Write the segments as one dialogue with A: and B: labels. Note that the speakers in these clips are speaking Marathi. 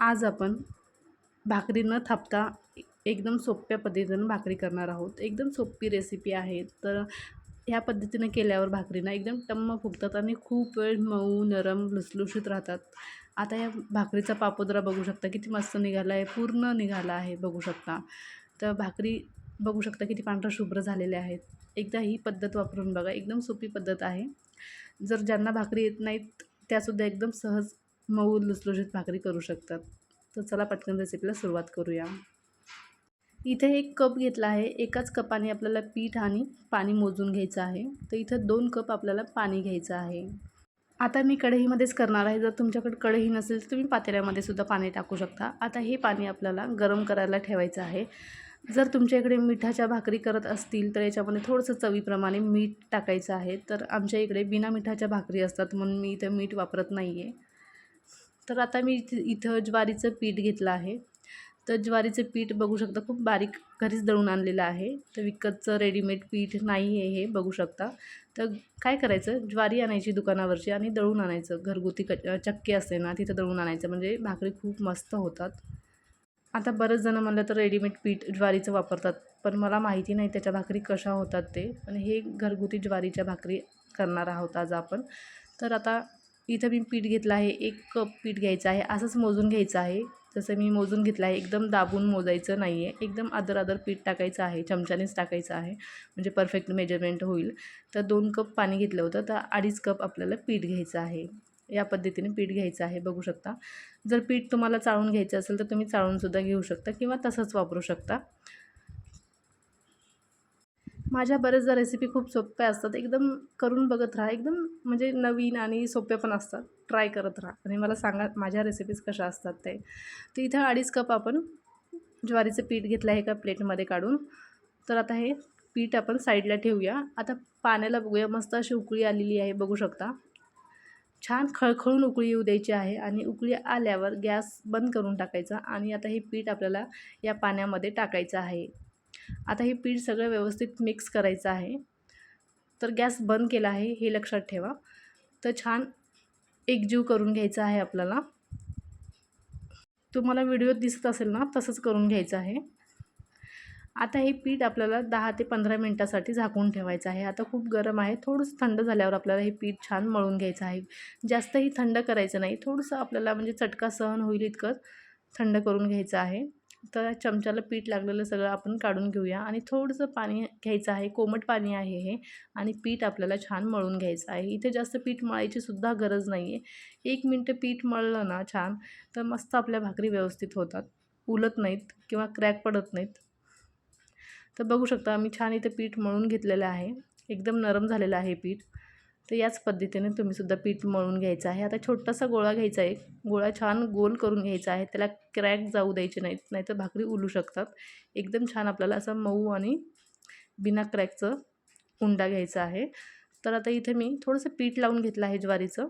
A: आज आपण भाकरी न थापता एकदम सोप्या पद्धतीनं भाकरी करणार आहोत. एकदम सोपी रेसिपी आहे. तर ह्या पद्धतीनं केल्यावर भाकरीना एकदम टम्म फुगतात आणि खूप वेळ मऊ नरम लुसलुशीत राहतात. आता या भाकरीचा पापोदरा बघू शकता किती मस्त निघाला आहे. पूर्ण निघाला आहे बघू शकता. तर भाकरी बघू शकता किती पांढरा शुभ्र झालेले आहेत. एकदा ही पद्धत वापरून बघा. एकदम सोपी पद्धत आहे. जर ज्यांना भाकरी येत नाहीत त्यासुद्धा एकदम सहज मऊ लुसलुशीत भाकरी करू शकतात. तर चला पटकन रेसिपीला सुरुवात करूया. इथे एक कप घेतला आहे. एकाच कपाने आपल्याला पीठ आणि पाणी मोजून घ्यायचं आहे. तर इथं दोन कप आपल्याला पाणी घ्यायचं आहे. आता मी कढईमध्येच करणार आहे. जर तुमच्याकडे कढई नसेल तर तुम्ही पातेल्यामध्ये सुद्धा पाणी टाकू शकता. आता हे पाणी आपल्याला गरम करायला ठेवायचं आहे. जर तुमच्या इकडे मिठाच्या भाकरी करत असतील तर याच्यामध्ये थोडंसं चवीप्रमाणे मीठ टाकायचं आहे. तर आमच्या इकडे बिना मिठाच्या भाकरी असतात म्हणून मी इथं मीठ वापरत नाही आहे तर आता मी इथं इथं ज्वारीचं पीठ घेतलं आहे. तर ज्वारीचं पीठ बघू शकता खूप बारीक घरीच दळून आणलेलं आहे. तर विकतचं रेडीमेड पीठ नाही आहे हे बघू शकता. तर काय करायचं ज्वारी आणायची दुकानावरची आणि दळून आणायचं. घरगुती क चक्की असते ना तिथं दळून आणायचं. म्हणजे भाकरी खूप मस्त होतात. आता बरेच जणं म्हणलं तर रेडीमेड पीठ ज्वारीचं वापरतात. पण मला माहिती नाही त्याच्या भाकरी कशा होतात ते. पण हे घरगुती ज्वारीच्या भाकरी करणार आहोत आज आपण. तर आता इथं मी पीठ घेतलं आहे एक कप पीठ घ्यायचं आहे असंच मोजून घ्यायचं आहे. जसं मी मोजून घेतलं आहे एकदम दाबून मोजायचं नाही आहे एकदम आदर आदर पीठ टाकायचं आहे चमच्यानेच टाकायचं आहे. म्हणजे परफेक्ट मेजरमेंट होईल. तर दोन कप पाणी घेतलं होतं तर अडीच कप आपल्याला पीठ घ्यायचं आहे. या पद्धतीने पीठ घ्यायचं आहे बघू शकता. जर पीठ तुम्हाला चाळून घ्यायचं असेल तर तुम्ही चाळूनसुद्धा घेऊ शकता किंवा तसंच वापरू शकता. माझ्या बऱ्याचदा रेसिपी खूप सोप्या असतात. एकदम करून बघत राहा. एकदम म्हणजे नवीन आणि सोप्या पण असतात. ट्राय करत राहा. आणि मला सांगा माझ्या रेसिपीज कशा असतात ते. तर इथं अडीच कप आपण ज्वारीचं पीठ घेतलं आहे का प्लेटमध्ये काढून. तर आता हे पीठ आपण साईडला ठेवूया. आता पाण्याला बघूया. मस्त अशी उकळी आलेली आहे. बघू शकता. छान खळखळून उकळी येऊ द्यायची आहे. आणि उकळी आल्यावर गॅस बंद करून टाकायचा. आणि आता हे पीठ आपल्याला या पाण्यामध्ये टाकायचं आहे. आता हे पीठ सगळं व्यवस्थित मिक्स करायचं आहे. तर गॅस बंद केला आहे हे लक्षात ठेवा. तर छान एकजीव करून घ्यायचं आहे आपल्याला. तुम्हाला व्हिडिओत दिसत असेल ना तसंच करून घ्यायचं आहे. आता हे पीठ आपल्याला दहा ते पंधरा मिनटासाठी झाकून ठेवायचं आहे. आता खूप गरम आहे. थोडंसं थंड झाल्यावर आपल्याला हे पीठ छान मळून घ्यायचं आहे. जास्तही थंड करायचं नाही. थोडंसं आपल्याला म्हणजे चटका सहन होईल इतकं थंड करून घ्यायचं आहे. तर चमच्याला पीठ लागलेलं सगळं आपण काढून घेऊया. आणि थोडंसं पाणी घ्यायचं आहे. कोमट पाणी आहे हे. आणि पीठ आपल्याला छान मळून घ्यायचं आहे. इथे जास्त पीठ मळायची सुद्धा गरज नाही आहे एक मिनटं पीठ मळलं ना छान तर मस्त आपल्या भाकरी व्यवस्थित होतात. उलत नाहीत किंवा क्रॅक पडत नाहीत. तर बघू शकता मी छान इथे पीठ मळून घेतलेलं आहे. एकदम नरम झालेलं आहे पीठ. तर याच पद्धतीने तुम्हीसुद्धा पीठ मळून घ्यायचं आहे. आता छोटासा गोळा घ्यायचा आहे. गोळा छान गोल करून घ्यायचा आहे. त्याला क्रॅक जाऊ द्यायचे नाहीत नाहीतर भाकरी उलू शकतात. एकदम छान आपल्याला असं मऊ आणि बिना क्रॅकचं उंडा घ्यायचा आहे. तर आता इथे मी थोडंसं पीठ लावून घेतलं आहे ज्वारीचं.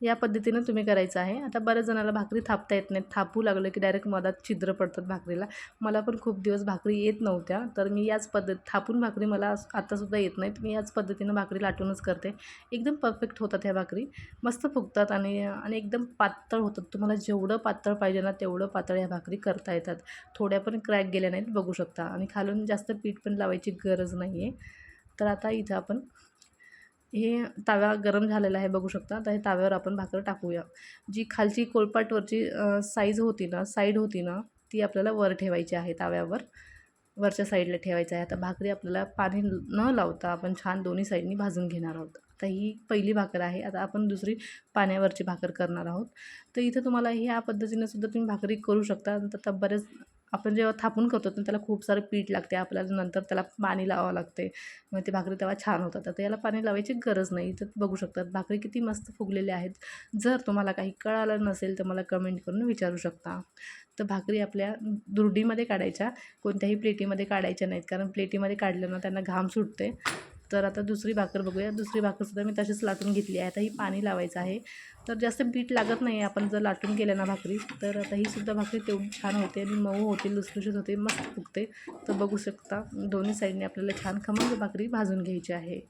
A: या पद्धतीनं तुम्ही करायचं आहे. आता बऱ्याच जणाला भाकरी थापता येत नाहीत. थापू लागलं की डायरेक्ट मधात छिद्र पडतात भाकरीला. मला पण खूप दिवस भाकरी येत नव्हत्या. तर मी याच पद्धत थापून भाकरी मला आत्तासुद्धा येत नाहीत. मी याच पद्धतीनं भाकरी लाटूनच करते. एकदम परफेक्ट होतात ह्या भाकरी. मस्त फुगतात आणि आणि एकदम पातळ होतात. तुम्हाला जेवढं पातळ पाहिजे ना तेवढं पातळ ह्या भाकरी करता येतात. थोड्या पण क्रॅक गेल्या नाहीत बघू शकता. आणि खालून जास्त पीठ पण लावायची गरज नाही आहे तर आता इथं आपण हे तवा गरम झालेला आहे बघू शकता. तर हे तव्यावर आपण भाकर टाकूया. जी खालची कोळपाटवरची साईज होती ना साईड होती ना ती आपल्याला वर ठेवायची आहे तव्यावर. वरच्या साईडला ठेवायचं आहे. आता भाकरी आपल्याला पाणी न लावता आपण छान दोन्ही साईडनी भाजून घेणार आहोत. आता ही पहिली भाकर आहे. आता आपण दुसरी पाण्यावरची भाकर करणार आहोत. तर इथं तुम्हाला ह्या पद्धतीनं सुद्धा तुम्ही भाकरी करू शकता. तर बऱ्याच आपण जेव्हा थापून करतो तर त्याला खूप सारं पीठ लागते. आपल्याला नंतर त्याला पाणी लावावं लागते. मग ते भाकरी तेव्हा छान होतात. तर याला पाणी लावायची गरज नाही. तर बघू शकतात. भाकरी किती मस्त फुगलेल्या आहेत. जर तुम्हाला काही कळालं नसेल तर मला कमेंट करून विचारू शकता. तर भाकरी आपल्या दुर्डीमध्ये काढायच्या. कोणत्याही प्लेटीमध्ये काढायच्या नाहीत. कारण प्लेटीमध्ये काढल्यानं त्यांना घाम सुटते. तर आता दुसरी भाकर बघूया. दुसरी भाकरसुद्धा मी तशीच लाटून घेतली आहे. आता ही पाणी लावायचं आहे. तर जास्त पीठ लागत नाही आपण जर लाटून केलं ना भाकरी तर आता ही सुद्धा भाकरी तेवढी छान होते आणि मऊ होते लुसलुशीत होते मस्त फुगते. तर बघू शकता दोन्ही साईडने आपल्याला छान खमंग भाकरी भाजून घ्यायची आहे.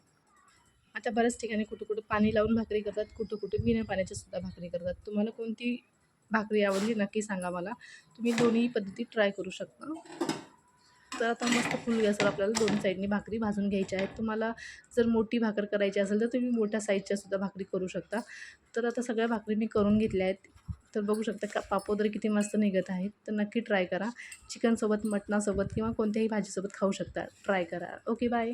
A: आता बऱ्याच ठिकाणी कुठं कुठं पाणी लावून भाकरी करतात कुठं कुठं बिना पाण्याच्या सुद्धा भाकरी करतात. तुम्हाला कोणती भाकरी आवडली नक्की सांगा मला. तुम्ही दोन्ही पद्धती ट्राय करू शकता. तर आता मस्त फुल गॅसवर आपल्याला दोन साईडनी भाकरी भाजून घ्यायच्या आहेत. तुम्हाला जर मोठी भाकर करायची असेल तर तुम्ही मोठ्या साईजच्यासुद्धा भाकरी करू शकता. तर आता सगळ्या भाकरी मी करून घेतल्या आहेत. तर बघू शकता का पापोदरी किती मस्त निघत आहेत. तर नक्की ट्राय करा. चिकनसोबत मटणासोबत किंवा कोणत्याही भाजीसोबत खाऊ शकता. ट्राय करा. Okay bye